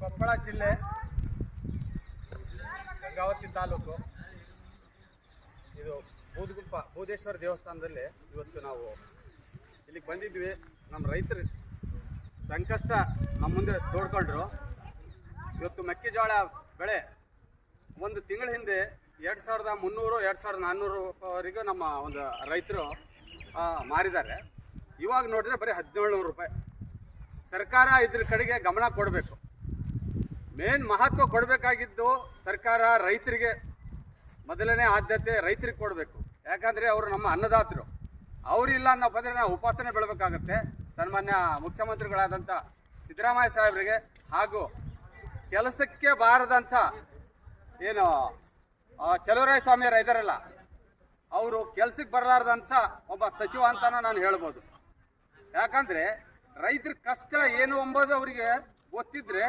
ಕೊಪ್ಪಳ ಜಿಲ್ಲೆ ಗಂಗಾವತಿ ತಾಲೂಕು. ಇದು ಬೂದಗುಪ್ಪ ಬೂದೇಶ್ವರ ದೇವಸ್ಥಾನದಲ್ಲಿ ಇವತ್ತು ನಾವು ಇಲ್ಲಿಗೆ ಬಂದಿದ್ವಿ. ನಮ್ಮ ರೈತರು ಸಂಕಷ್ಟ ನಮ್ಮ ಮುಂದೆ ತೋಡ್ಕೊಂಡ್ರು. ಇವತ್ತು ಮೆಕ್ಕೆಜೋಳ ಬೆಳೆ ಒಂದು ತಿಂಗಳ ಹಿಂದೆ ಎರಡು ಸಾವಿರದ ಮುನ್ನೂರು, ಎರಡು ಸಾವಿರದ ನಾನ್ನೂರುವರೆಗೂ ನಮ್ಮ ಒಂದು ರೈತರು ಮಾರಿದ್ದಾರೆ. ಇವಾಗ ನೋಡಿದ್ರೆ ಬರೀ ಹದಿನೇಳು ರೂಪಾಯಿ. ಸರ್ಕಾರ ಇದ್ರ ಕಡೆಗೆ ಗಮನ ಕೊಡಬೇಕು. ಮೇನ್ ಮಹತ್ವ ಕೊಡಬೇಕಾಗಿದ್ದು ಸರ್ಕಾರ ರೈತರಿಗೆ ಮೊದಲನೇ ಆದ್ಯತೆ ರೈತರಿಗೆ ಕೊಡಬೇಕು. ಯಾಕಂದರೆ ಅವರು ನಮ್ಮ ಅನ್ನದಾತರು. ಅವರಿಲ್ಲ ಅನ್ನೋ ಬಂದರೆ ನಾವು ಉಪಾಸನೆ ಬೆಳಬೇಕಾಗತ್ತೆ. ಸನ್ಮಾನ್ಯ ಮುಖ್ಯಮಂತ್ರಿಗಳಾದಂಥ ಸಿದ್ದರಾಮಯ್ಯ ಸಾಹೇಬರಿಗೆ ಹಾಗೂ ಕೆಲಸಕ್ಕೆ ಬಾರದಂಥ ಏನು ಚಲುವರಾಯ ಸ್ವಾಮಿಯವರು ಇದಾರಲ್ಲ, ಅವರು ಕೆಲಸಕ್ಕೆ ಬರಲಾರ್ದಂಥ ಒಬ್ಬ ಸಚಿವ ಅಂತಲೂ ನಾನು ಹೇಳ್ಬೋದು. ಯಾಕಂದ್ರೆ ರೈತರ ಕಷ್ಟ ಏನು ಎಂಬುದು ಅವರಿಗೆ ಗೊತ್ತಿದ್ರೆ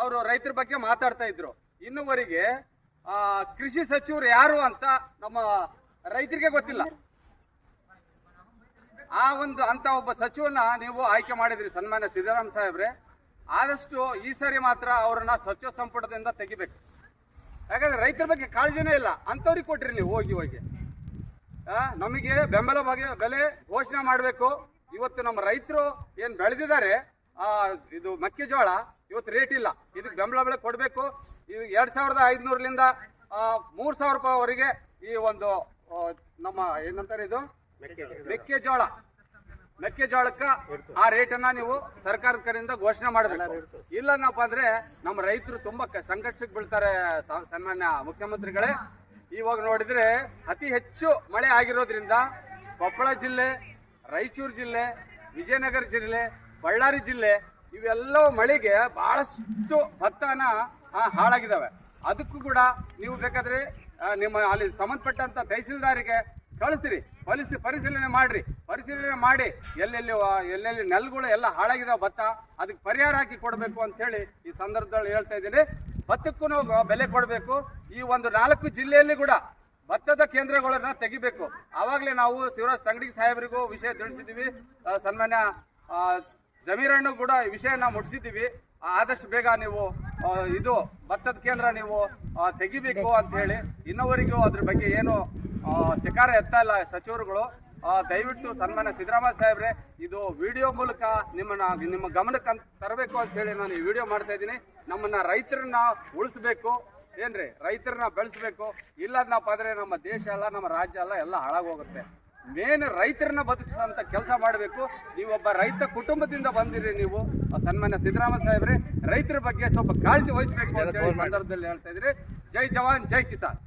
ಅವರು ರೈತರ ಬಗ್ಗೆ ಮಾತಾಡ್ತಾ ಇದ್ರು. ಇನ್ನುವರೆಗೆ ಕೃಷಿ ಸಚಿವರು ಯಾರು ಅಂತ ನಮ್ಮ ರೈತರಿಗೆ ಗೊತ್ತಿಲ್ಲ. ಆ ಒಂದು ಅಂತ ಒಬ್ಬ ಸಚಿವನ ನೀವು ಆಯ್ಕೆ ಮಾಡಿದ್ರಿ, ಸನ್ಮಾನ್ಯ ಸಿದ್ದರಾಮ ಸಾಹೇಬ್ರೆ. ಆದಷ್ಟು ಈ ಸಾರಿ ಮಾತ್ರ ಅವರನ್ನ ಸಚಿವ ಸಂಪುಟದಿಂದ ತೆಗಿಬೇಕು. ಯಾಕಂದ್ರೆ ರೈತರ ಬಗ್ಗೆ ಕಾಳಜಿನೇ ಇಲ್ಲ. ಅಂಥವ್ರಿಗೆ ಕೊಟ್ರಿ ನೀವು ಹೋಗಿ ಹೋಗಿ. ನಮಗೆ ಬೆಂಬಲ ಬಗ್ಗೆ ಬೆಲೆ ಘೋಷಣೆ ಮಾಡಬೇಕು. ಇವತ್ತು ನಮ್ಮ ರೈತರು ಏನು ಬೆಳೆದಿದ್ದಾರೆ ಇದು ಮೆಕ್ಕೆಜೋಳ ಇವತ್ತು ರೇಟ್ ಇಲ್ಲ. ಇದಕ್ಕೆ ಬೆಂಬಲ ಬೆಲೆ ಕೊಡಬೇಕು. ಇದು ಎರಡು ಸಾವಿರದ ಐದುನೂರಲಿಂದ ಮೂರು ಸಾವಿರ ರೂಪಾಯಿವರೆಗೆ ಈ ಒಂದು ನಮ್ಮ ಏನಂತಾರೆ ಇದು? ಮೆಕ್ಕೆಜೋಳ. ಮೆಕ್ಕೆಜೋಳಕ್ಕೆ ಆ ರೇಟನ್ನ ನೀವು ಸರ್ಕಾರದ ಕಡೆಯಿಂದ ಘೋಷಣೆ ಮಾಡಬೇಕು. ಇಲ್ಲನಪ್ಪ ಅಂದ್ರೆ ನಮ್ಮ ರೈತರು ತುಂಬಾ ಸಂಕಷ್ಟಕ್ಕೆ ಬೀಳ್ತಾರೆ ಸನ್ಮಾನ್ಯ ಮುಖ್ಯಮಂತ್ರಿಗಳೇ. ಇವಾಗ ನೋಡಿದ್ರೆ ಅತಿ ಹೆಚ್ಚು ಮಳೆ ಆಗಿರೋದ್ರಿಂದ ಕೊಪ್ಪಳ ಜಿಲ್ಲೆ, ರಾಯಚೂರು ಜಿಲ್ಲೆ, ವಿಜಯನಗರ ಜಿಲ್ಲೆ, ಬಳ್ಳಾರಿ ಜಿಲ್ಲೆ ಇವೆಲ್ಲವೂ ಮಳೆಗೆ ಭಾಳಷ್ಟು ಭತ್ತನ ಹಾಳಾಗಿದ್ದಾವೆ ಅದಕ್ಕೂ ಕೂಡ ನೀವು ಬೇಕಾದ್ರೆ ನಿಮ್ಮ ಅಲ್ಲಿ ಸಂಬಂಧಪಟ್ಟಂಥ ತಹಸೀಲ್ದಾರಿಗೆ ಕಳಿಸ್ತೀರಿ. ಪರಿಸ್ಥಿತಿ ಪರಿಶೀಲನೆ ಮಾಡ್ರಿ. ಪರಿಶೀಲನೆ ಮಾಡಿ ಎಲ್ಲೆಲ್ಲಿ ಎಲ್ಲೆಲ್ಲಿ ನೆಲಗಳು ಎಲ್ಲ ಹಾಳಾಗಿದಾವೆ ಭತ್ತ, ಅದಕ್ಕೆ ಪರಿಹಾರ ಹಾಕಿ ಕೊಡಬೇಕು ಅಂತ ಹೇಳಿ ಈ ಸಂದರ್ಭದಲ್ಲಿ ಹೇಳ್ತಾ ಇದ್ದೀನಿ. ಭತ್ತಕ್ಕೂ ಬೆಲೆ ಕೊಡಬೇಕು. ಈ ಒಂದು ನಾಲ್ಕು ಜಿಲ್ಲೆಯಲ್ಲಿ ಕೂಡ ಭತ್ತದ ಕೇಂದ್ರಗಳನ್ನ ತೆಗಿಬೇಕು. ಆವಾಗಲೇ ನಾವು ಶಿವರಾಜ್ ತಂಗಡಿ ಸಾಹೇಬರಿಗೂ ವಿಷಯ ತಿಳಿಸಿದ್ದೀವಿ. ಸನ್ಮಾನ್ಯ ಜಮೀರಣ್ಣು ಕೂಡ ಈ ವಿಷಯನ ಮುಟ್ಟಿಸಿದ್ದೀವಿ ಆದಷ್ಟು ಬೇಗ ನೀವು ಇದು ಭತ್ತದ ಕೇಂದ್ರ ನೀವು ತೆಗಿಬೇಕು ಅಂತ ಹೇಳಿ ಇನ್ನೊವರೆಗೂ ಅದ್ರ ಬಗ್ಗೆ ಏನು ಚಕಾರ ಎತ್ತಾ ಇಲ್ಲ ಸಚಿವರುಗಳು. ದಯವಿಟ್ಟು ಸನ್ಮಾನ್ಯ ಸಿದ್ದರಾಮಯ್ಯ ಸಾಹೇಬ್ರೆ, ಇದು ವಿಡಿಯೋ ಮೂಲಕ ನಿಮ್ಮನ್ನ, ನಿಮ್ಮ ಗಮನಕ್ಕೆ ತರಬೇಕು ಅಂತ ಹೇಳಿ ನಾನು ಈ ವಿಡಿಯೋ ಮಾಡ್ತಾ ಇದ್ದೀನಿ. ನಮ್ಮನ್ನ ರೈತರನ್ನ ಉಳಿಸ್ಬೇಕು. ಏನ್ರಿ? ರೈತರನ್ನ ಬೆಳೆಸ್ಬೇಕು. ನಾವು ಆದರೆ ನಮ್ಮ ದೇಶ ಅಲ್ಲ, ನಮ್ಮ ರಾಜ್ಯ ಎಲ್ಲ ಎಲ್ಲ ಹಾಳಾಗೋಗುತ್ತೆ ಮೇನ್ ರೈತರನ್ನ ಬದುಕಿಸಂತ ಕೆಲಸ ಮಾಡಬೇಕು. ನೀವೊಬ್ಬ ರೈತ ಕುಟುಂಬದಿಂದ ಬಂದಿರಿ ನೀವು. ಸನ್ಮಾನ್ಯ ಸಿದ್ದರಾಮಯ್ಯ ಸಾಹೇಬ್ರೆ ರೈತರ ಬಗ್ಗೆ ಸ್ವಲ್ಪ ಕಾಳಜಿ ವಹಿಸಬೇಕು ಅಂತ ಹೇಳಿ ಸಂದರ್ಭದಲ್ಲಿ ಹೇಳ್ತಾ ಇದ್ರಿ. ಜೈ ಜವಾನ್ ಜೈ ಕಿಸಾನ್.